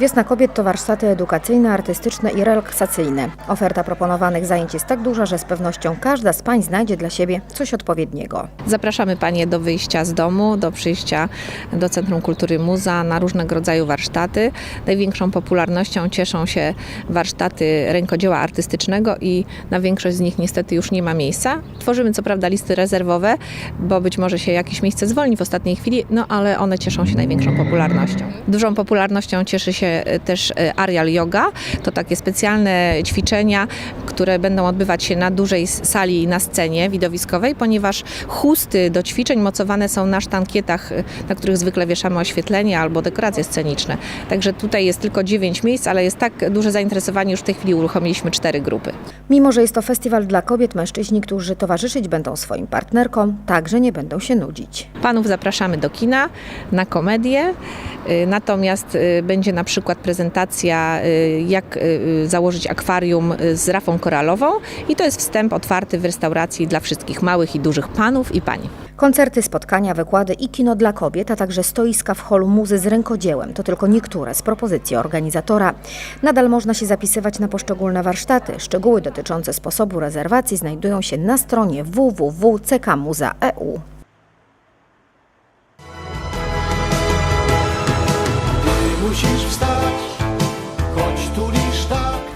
Wiosna Kobiet to warsztaty edukacyjne, artystyczne i relaksacyjne. Oferta proponowanych zajęć jest tak duża, że z pewnością każda z pań znajdzie dla siebie coś odpowiedniego. Zapraszamy Panie do wyjścia z domu, do przyjścia do Centrum Kultury Muza na różnego rodzaju warsztaty. Największą popularnością cieszą się warsztaty rękodzieła artystycznego i na większość z nich niestety już nie ma miejsca. Tworzymy co prawda listy rezerwowe, bo być może się jakieś miejsce zwolni w ostatniej chwili, no ale one cieszą się największą popularnością. Dużą popularnością cieszy się e, też e, Arial Yoga. To takie specjalne ćwiczenia, które będą odbywać się na dużej sali na scenie widowiskowej, ponieważ chusty do ćwiczeń mocowane są na sztankietach, y, na których zwykle wieszamy oświetlenie albo dekoracje sceniczne. Także tutaj jest tylko 9 miejsc, ale jest tak duże zainteresowanie, już w tej chwili uruchomiliśmy cztery grupy. Mimo, że jest to festiwal dla kobiet, mężczyźni, którzy towarzyszyć będą swoim partnerkom, także nie będą się nudzić. Panów zapraszamy do kina, na komedię, natomiast będzie na przykład prezentacja, y, jak y, założyć akwarium y, z rafą koralową i to jest wstęp otwarty w restauracji dla wszystkich małych i dużych panów i pań. Koncerty, spotkania, wykłady i kino dla kobiet, a także stoiska w holu muzy z rękodziełem to tylko niektóre z propozycji organizatora. Nadal można się zapisywać na poszczególne warsztaty. Szczegóły dotyczące sposobu rezerwacji znajdują się na stronie www.ckmuza.eu. musisz wstać.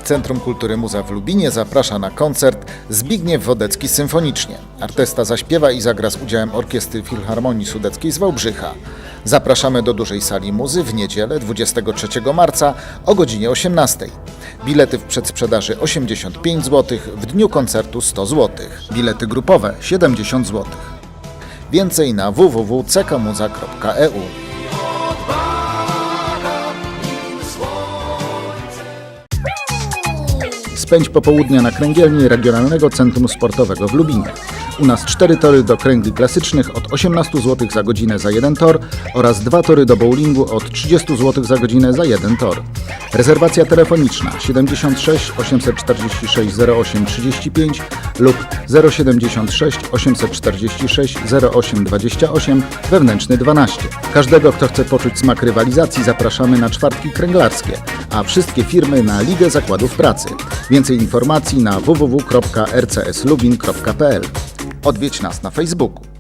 Centrum Kultury Muza w Lubinie zaprasza na koncert Zbigniew Wodecki symfonicznie. Artysta zaśpiewa i zagra z udziałem Orkiestry Filharmonii Sudeckiej z Wałbrzycha. Zapraszamy do dużej sali muzy w niedzielę 23 marca o godzinie 18. Bilety w przedsprzedaży 85 zł, w dniu koncertu 100 zł. Bilety grupowe 70 zł. Więcej na www.cekmuza.eu. Spędź popołudnia na kręgielni Regionalnego Centrum Sportowego w Lubinie. U nas cztery tory do kręgli klasycznych od 18 zł za godzinę za jeden tor oraz dwa tory do bowlingu od 30 zł za godzinę za jeden tor. Rezerwacja telefoniczna 76 846 08 35 lub 076 846 08 28 wewnętrzny 12. Każdego, kto chce poczuć smak rywalizacji zapraszamy na czwartki kręglarskie, a wszystkie firmy na Ligę Zakładów Pracy. Więcej informacji na www.rcslubin.pl. Odwiedź nas na Facebooku.